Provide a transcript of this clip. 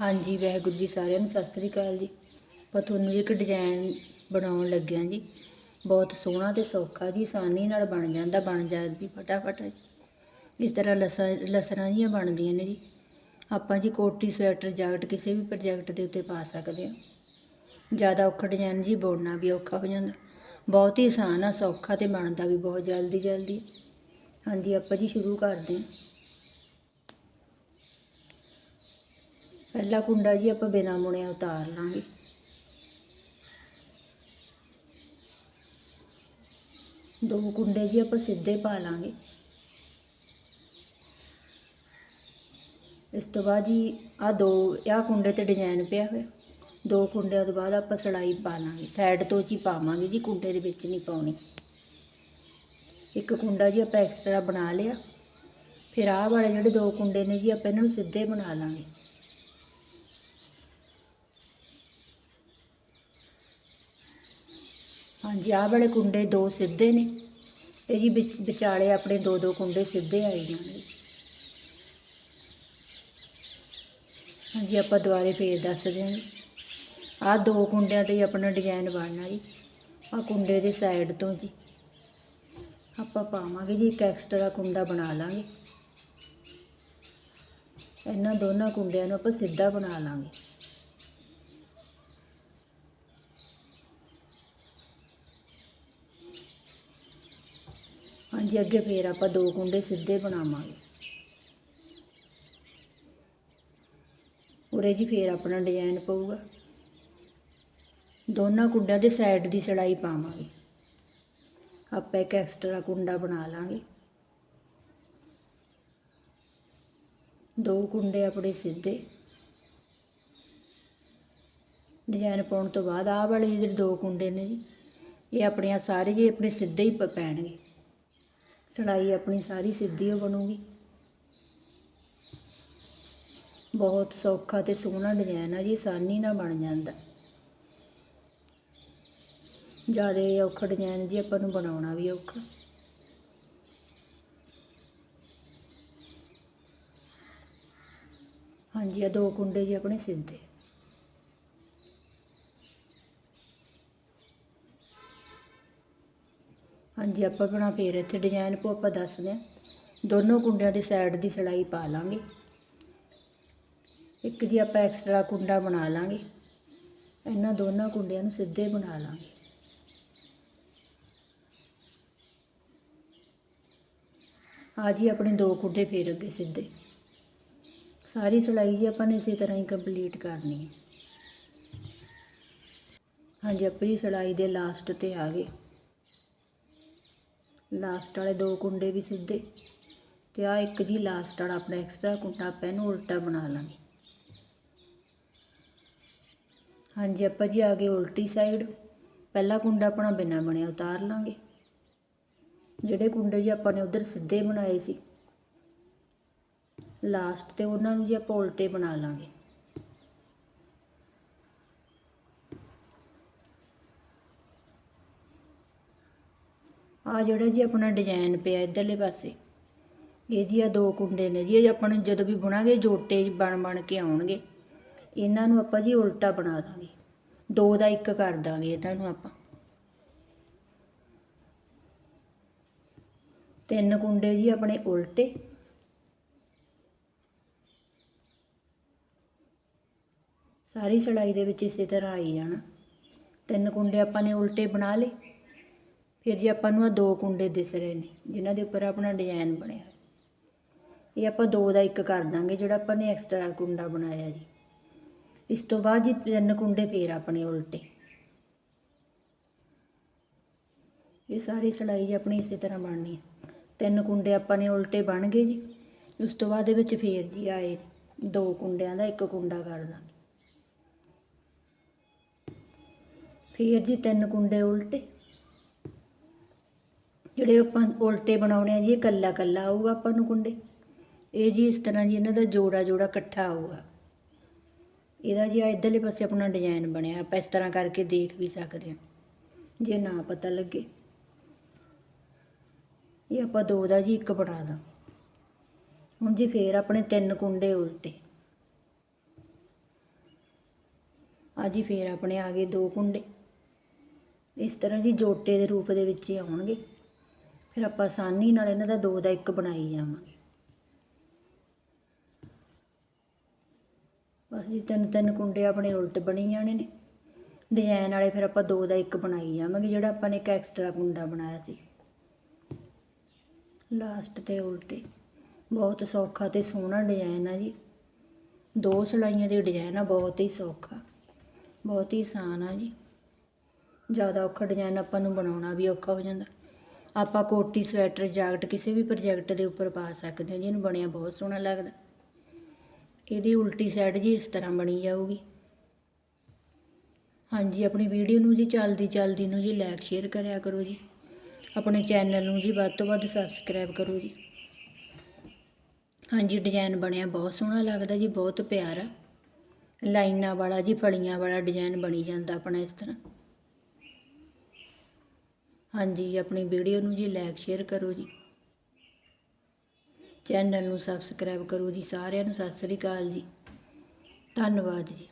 ਹਾਂਜੀ, ਵਾਹਿਗੁਰੂ ਜੀ ਸਾਰਿਆਂ ਨੂੰ ਸਤਿ ਸ੍ਰੀ ਅਕਾਲ ਜੀ। ਆਪਾਂ ਤੁਹਾਨੂੰ ਇੱਕ ਡਿਜ਼ਾਈਨ ਬਣਾਉਣ ਲੱਗਿਆ ਜੀ। ਬਹੁਤ ਸੋਹਣਾ ਤੇ ਸੌਖਾ ਜੀ, ਆਸਾਨੀ ਨਾਲ ਬਣ ਜਾਂਦਾ ਬਣ ਜਾਂਦਾ ਵੀ ਫਟਾਫਟ। ਇਸ ਤਰ੍ਹਾਂ ਲਸਾਂ, ਲਸਰਾਂ ਜੀਆਂ ਬਣਦੀਆਂ ਨੇ ਜੀ। ਆਪਾਂ ਜੀ ਕੋਟੀ ਸਵੈਟਰ ਜੈਕਟ ਕਿਸੇ ਵੀ ਪ੍ਰੋਜੈਕਟ ਦੇ ਉੱਤੇ ਪਾ ਸਕਦੇ ਹਾਂ। ਜ਼ਿਆਦਾ ਔਖਾ ਡਿਜ਼ਾਈਨ ਜੀ ਬੁਣਨਾ ਵੀ ਔਖਾ ਹੋ ਜਾਂਦਾ। ਬਹੁਤ ਹੀ ਆਸਾਨ ਆ, ਸੌਖਾ ਤੇ ਬਣਦਾ ਵੀ ਬਹੁਤ ਜਲਦੀ ਜਲਦੀ ਹਾਂਜੀ, ਆਪਾਂ ਜੀ ਸ਼ੁਰੂ ਕਰਦੇ ਹਾਂ। ਪਹਿਲਾ ਕੁੰਡਾ ਜੀ ਆਪਾਂ ਬਿਨਾਂ ਮੁਣਿਆ ਉਤਾਰ ਲਾਂਗੇ। ਦੋ ਕੁੰਡੇ ਜੀ ਆਪਾਂ ਸਿੱਧੇ ਪਾ ਲਾਂਗੇ। ਇਸ ਤੋਂ ਬਾਅਦ ਜੀ ਆ ਦੋ, ਆਹ ਕੁੰਡੇ ਤੇ ਡਿਜ਼ਾਈਨ ਪਿਆ ਹੋਇਆ। ਦੋ ਕੁੰਡਿਆਂ ਤੋਂ ਬਾਅਦ ਆਪਾਂ ਸੜਾਈ ਪਾ ਲਾਂਗੇ। ਸਾਈਡ ਤੋਂ ਜੀ ਪਾਵਾਂਗੇ ਜੀ, ਕੁੰਡੇ ਦੇ ਵਿੱਚ ਨਹੀਂ ਪਾਉਣੀ। ਇੱਕ ਕੁੰਡਾ ਜੀ ਆਪਾਂ ਐਕਸਟਰਾ ਬਣਾ ਲਿਆ। ਫਿਰ ਆਹ ਵਾਲੇ ਜਿਹੜੇ ਦੋ ਕੁੰਡੇ ਨੇ ਜੀ ਆਪਾਂ ਇਹਨਾਂ ਨੂੰ ਸਿੱਧੇ ਬਣਾ ਲਾਂਗੇ। ਹਾਂਜੀ, ਆਹ ਵਾਲੇ ਕੁੰਡੇ ਦੋ ਸਿੱਧੇ ਨੇ। ਇਹ ਜੀ ਵਿਚ, ਵਿਚਾਲੇ ਆਪਣੇ ਦੋ ਦੋ ਕੁੰਡੇ ਸਿੱਧੇ ਆਏ ਜਾਣਗੇ। ਹਾਂਜੀ, ਆਪਾਂ ਦੁਬਾਰੇ ਫੇਰ ਦੱਸਦੇ ਹਾਂ ਜੀ ਆਹ ਦੋ ਕੁੰਡਿਆਂ ਤੇ ਹੀ ਆਪਣਾ ਡਿਜ਼ਾਈਨ ਬਣਨਾ ਜੀ। ਆਹ ਕੁੰਡੇ ਦੇ ਸਾਈਡ ਤੋਂ ਜੀ। ਆਪਾਂ ਪਾਵਾਂਗੇ ਜੀ, ਇੱਕ ਐਕਸਟਰਾ ਕੁੰਡਾ ਬਣਾ ਲਾਂਗੇ। ਇਹਨਾਂ ਦੋਨਾਂ ਕੁੰਡਿਆਂ ਨੂੰ ਆਪਾਂ ਸਿੱਧਾ ਬਣਾ ਲਾਂਗੇ। ਹਾਂਜੀ, ਅੱਗੇ ਫੇਰ ਆਪਾਂ ਦੋ ਕੁੰਡੇ ਸਿੱਧੇ ਬਣਾਵਾਂਗੇ। ਉਰੇ ਜੀ ਫੇਰ ਆਪਣਾ ਡਿਜ਼ਾਈਨ ਪਊਗਾ। ਦੋਨਾਂ ਕੁੰਡਿਆਂ ਦੇ ਸਾਈਡ ਦੀ ਸੜਾਈ ਪਾਵਾਂਗੇ। ਆਪਾਂ ਇੱਕ ਐਕਸਟਰਾ ਕੁੰਡਾ ਬਣਾ ਲਾਂਗੇ। ਦੋ ਕੁੰਡੇ ਆਪਣੇ ਸਿੱਧੇ। ਡਿਜ਼ਾਈਨ ਪਾਉਣ ਤੋਂ ਬਾਅਦ ਆਹ ਵਾਲੇ ਜਿਹੜੇ ਦੋ ਕੁੰਡੇ ਨੇ ਜੀ, ਇਹ ਆਪਣੀਆਂ ਸਾਰੇ ਜੀ ਆਪਣੇ ਸਿੱਧੇ ਹੀ ਪੈਣਗੇ। ਸੜਾਈ ਆਪਣੀ ਸਾਰੀ ਸਿੱਧੀ ਓ ਬਣੂਗੀ। ਬਹੁਤ ਸੌਖਾ ਤੇ ਸੋਹਣਾ ਡਿਜ਼ਾਈਨ ਆ ਜੀ, ਆਸਾਨੀ ਨਾਲ ਬਣ ਜਾਂਦਾ। ਜ਼ਿਆਦਾ ਔਖਾ ਡਿਜ਼ਾਈਨ ਜੀ ਆਪਾਂ ਨੂੰ ਬਣਾਉਣਾ ਵੀ ਔਖਾ। ਹਾਂਜੀ ਆ ਦੋ ਕੁੰਡੇ ਜੀ ਆਪਣੇ ਸਿੱਧੇ। ਹਾਂਜੀ, ਆਪਾਂ ਬਣਾ ਫੇਰ ਇੱਥੇ ਡਿਜ਼ਾਈਨ ਕੋ ਆਪਾਂ ਦੱਸਦੇ ਹਾਂ। ਦੋਨੋਂ ਕੁੰਡਿਆਂ ਦੀ ਸਾਈਡ ਦੀ ਸਲਾਈ ਪਾ ਲਾਂਗੇ। ਇੱਕ ਜੀ ਆਪਾਂ ਐਕਸਟਰਾ ਕੁੰਡਾ ਬਣਾ ਲਾਂਗੇ। ਇਹਨਾਂ ਦੋਨਾਂ ਕੁੰਡਿਆਂ ਨੂੰ ਸਿੱਧੇ ਬਣਾ ਲਾਂਗੇ। ਆ ਜੀ, ਆਪਣੇ ਦੋ ਕੁੰਡੇ ਫੇਰ ਅੱਗੇ ਸਿੱਧੇ। ਸਾਰੀ ਸਿਲਾਈ ਜੀ ਆਪਾਂ ਨੇ ਇਸੇ ਤਰ੍ਹਾਂ ਹੀ ਕੰਪਲੀਟ ਕਰਨੀ ਹੈ। ਹਾਂਜੀ, ਆਪਣੀ ਸਿਲਾਈ ਦੇ ਲਾਸਟ ਤੇ ਆ ਗਏ। ਲਾਸਟ ਵਾਲੇ ਦੋ ਕੁੰਡੇ ਵੀ ਸਿੱਧੇ। ਤੇ ਆ ਇੱਕ ਜੀ ਲਾਸਟ ਵਾਲਾ ਆਪਣਾ ਐਕਸਟਰਾ ਕੁੰਡਾ ਆਪਾਂ ਇਹਨੂੰ ਉਲਟਾ ਬਣਾ ਲਾਂਗੇ। ਹਾਂਜੀ, ਆਪਾਂ ਜੀ ਆ ਗਏ ਉਲਟੀ ਸਾਈਡ ਪਹਿਲਾ ਕੁੰਡਾ ਆਪਣਾ ਬਿਨਾ ਬਣਿਆ ਉਤਾਰ ਲਾਂਗੇ। ਜਿਹੜੇ ਕੁੰਡੇ ਜੀ ਆਪਾਂ ਨੇ ਉਧਰ ਸਿੱਧੇ ਬਣਾਏ ਸੀ। ਲਾਸਟ ਤੇ ਉਹਨਾਂ ਨੂੰ ਜੀ ਆਪਾਂ ਉਲਟੇ ਬਣਾ ਲਾਂਗੇ। ਆ ਜਿਹੜਾ ਜੀ ਆਪਣਾ ਡਿਜ਼ਾਈਨ ਪਿਆ ਇਧਰਲੇ ਪਾਸੇ। ਇਹ ਜੀ ਆ ਦੋ ਕੁੰਡੇ ਨੇ ਜੀ, ਇਹ ਆਪਾਂ ਨੂੰ ਜਦੋਂ ਵੀ ਬੁਣਾਂਗੇ, ਜੋਟੇ ਬਣ ਬਣ ਕੇ ਆਉਣਗੇ। ਇਹਨਾਂ ਨੂੰ ਆਪਾਂ ਜੀ ਉਲਟਾ ਬਣਾ ਦਾਂਗੇ। ਦੋ ਦਾ ਇੱਕ ਕਰ ਦਾਂਗੇ ਇਹਨਾਂ ਨੂੰ ਆਪਾਂ। ਤਿੰਨ ਕੁੰਡੇ ਜੀ ਆਪਣੇ ਉਲਟੇ। ਸਾਰੀ ਸਲਾਈ ਦੇ ਵਿੱਚ ਇਸੇ ਤਰ੍ਹਾਂ ਆਈ ਜਾਣਾ। ਤਿੰਨ ਕੁੰਡੇ ਆਪਾਂ ਨੇ ਉਲਟੇ ਬਣਾ ਲਏ। ਫਿਰ ਜੀ ਆਪਾਂ ਨੂੰ ਆ ਦੋ ਕੁੰਡੇ ਦਿਸ ਰਹੇ ਨੇ, ਜਿਨ੍ਹਾਂ ਦੇ ਉੱਪਰ ਆਪਣਾ ਡਿਜ਼ਾਈਨ ਬਣਿਆ ਇਹ ਆਪਾਂ ਦੋ ਦਾ ਇੱਕ ਕਰ ਦਾਂਗੇ, ਜਿਹੜਾ ਆਪਾਂ ਨੇ ਐਕਸਟਰਾ ਕੁੰਡਾ ਬਣਾਇਆ ਜੀ। ਇਸ ਤੋਂ ਬਾਅਦ ਜੀ ਤਿੰਨ ਕੁੰਡੇ ਫੇਰ ਆਪਣੇ ਉਲਟੇ। ਇਹ ਸਾਰੀ ਸਲਾਈ ਜੀ ਆਪਣੀ ਇਸੇ ਤਰ੍ਹਾਂ ਬਣਨੀ ਹੈ। ਤਿੰਨ ਕੁੰਡੇ ਆਪਾਂ ਨੇ ਉਲਟੇ ਬਣ ਗਏ ਜੀ। ਉਸ ਤੋਂ ਬਾਅਦ ਦੇ ਵਿੱਚ ਫੇਰ ਜੀ ਆਏ ਦੋ ਕੁੰਡਿਆਂ ਦਾ ਇੱਕ ਕੁੰਡਾ ਕਰ ਦਾਂਗੇ। ਫੇਰ ਜੀ ਤਿੰਨ ਕੁੰਡੇ ਉਲਟੇ। ਜਿਹੜੇ ਆਪਾਂ ਉਲਟੇ ਬਣਾਉਣੇ ਆ ਜੀ, ਇਹ ਕੱਲਾ ਕੱਲਾ ਆਊਗਾ ਆਪਾਂ ਨੂੰ ਕੁੰਡੇ। ਇਹ ਜੀ ਇਸ ਤਰ੍ਹਾਂ ਜੀ ਇਹਨਾਂ ਦਾ ਜੋੜਾ ਜੋੜਾ ਇਕੱਠਾ ਆਊਗਾ। ਇਹਦਾ ਜੀ ਆ ਇਧਰਲੇ ਪਾਸੇ ਆਪਣਾ ਡਿਜ਼ਾਈਨ ਬਣਿਆ, ਆਪਾਂ ਇਸ ਤਰ੍ਹਾਂ ਕਰਕੇ ਦੇਖ ਵੀ ਸਕਦੇ ਹਾਂ, ਜੇ ਨਾ ਪਤਾ ਲੱਗੇ। ਇਹ ਆਪਾਂ ਦੋ ਦਾ ਜੀ, ਇੱਕ ਬਣਾ ਦਾਂ। ਹੁਣ ਜੀ ਫੇਰ ਆਪਣੇ ਤਿੰਨ ਕੁੰਡੇ ਉਲਟੇ। ਆ ਜੀ ਫੇਰ ਆਪਣੇ ਆ ਗਏ ਦੋ ਕੁੰਡੇ। ਇਸ ਤਰ੍ਹਾਂ ਜੀ ਜੋਟੇ ਦੇ ਰੂਪ ਦੇ ਵਿੱਚ ਹੀ ਆਉਣਗੇ। ਫਿਰ ਆਪਾਂ ਆਸਾਨੀ ਨਾਲ ਇਹਨਾਂ ਦਾ ਦੋ ਦਾ ਇੱਕ ਬਣਾਈ ਜਾਵਾਂਗੇ। ਬਸ ਜੀ, ਤਿੰਨ ਤਿੰਨ ਕੁੰਡੇ ਆਪਣੇ ਉਲਟ ਬਣੀ ਜਾਣੇ ਨੇ। ਡਿਜ਼ਾਈਨ ਵਾਲੇ ਫਿਰ ਆਪਾਂ ਦੋ ਦਾ ਇੱਕ ਬਣਾਈ ਜਾਵਾਂਗੇ, ਜਿਹੜਾ ਆਪਾਂ ਨੇ ਇੱਕ ਐਕਸਟਰਾ ਕੁੰਡਾ ਬਣਾਇਆ ਸੀ। ਲਾਸਟ ਤੇ ਉਲਟੇ। ਬਹੁਤ ਸੌਖਾ ਤੇ ਸੋਹਣਾ ਡਿਜ਼ਾਈਨ ਆ ਜੀ। ਦੋ ਸਲਾਈਆਂ ਦੇ ਡਿਜ਼ਾਈਨ ਆ, ਬਹੁਤ ਹੀ ਸੌਖਾ। ਬਹੁਤ ਹੀ ਆਸਾਨ ਆ ਜੀ। ਜ਼ਿਆਦਾ ਔਖਾ ਡਿਜ਼ਾਈਨ ਆਪਾਂ ਨੂੰ ਬਣਾਉਣਾ ਵੀ ਔਖਾ ਹੋ ਜਾਂਦਾ। ਆਪਾਂ ਕੋਟੀ ਸਵੈਟਰ ਜੈਕਟ ਕਿਸੇ ਵੀ ਪ੍ਰੋਜੈਕਟ ਦੇ ਉੱਪਰ ਪਾ ਸਕਦੇ ਹਾਂ, ਜਿਹਨੂੰ ਬਣਿਆ ਬਹੁਤ ਸੋਹਣਾ ਲੱਗਦਾ। ਇਹਦੀ ਉਲਟੀ ਸਾਈਡ ਜੀ ਇਸ ਤਰ੍ਹਾਂ ਬਣੀ ਜਾਊਗੀ। ਹਾਂਜੀ, ਆਪਣੀ ਵੀਡੀਓ ਨੂੰ ਜੀ ਚੱਲਦੀ ਚੱਲਦੀ ਨੂੰ ਜੀ ਲਾਈਕ ਸ਼ੇਅਰ ਕਰਿਆ ਕਰੋ ਜੀ। ਆਪਣੇ ਚੈਨਲ ਨੂੰ ਜੀ ਵੱਧ ਤੋਂ ਵੱਧ ਸਬਸਕ੍ਰਾਈਬ ਕਰੋ ਜੀ। ਹਾਂਜੀ ਡਿਜ਼ਾਈਨ ਬਣਿਆ ਬਹੁਤ ਸੋਹਣਾ ਲੱਗਦਾ ਜੀ, ਬਹੁਤ ਪਿਆਰਾ। ਲਾਈਨਾਂ ਵਾਲਾ ਜੀ, ਫਲੀਆਂ ਵਾਲਾ ਡਿਜ਼ਾਈਨ ਬਣੀ ਜਾਂਦਾ ਆਪਣਾ ਇਸ ਤਰ੍ਹਾਂ। ਹਾਂਜੀ, ਆਪਣੀ ਵੀਡੀਓ ਨੂੰ ਜੀ ਲਾਈਕ ਸ਼ੇਅਰ ਕਰੋ ਜੀ। ਚੈਨਲ ਨੂੰ ਸਬਸਕ੍ਰਾਈਬ ਕਰੋ ਜੀ। ਸਾਰਿਆਂ ਨੂੰ ਸਤਿ ਸ੍ਰੀ ਅਕਾਲ ਜੀ। ਧੰਨਵਾਦ ਜੀ।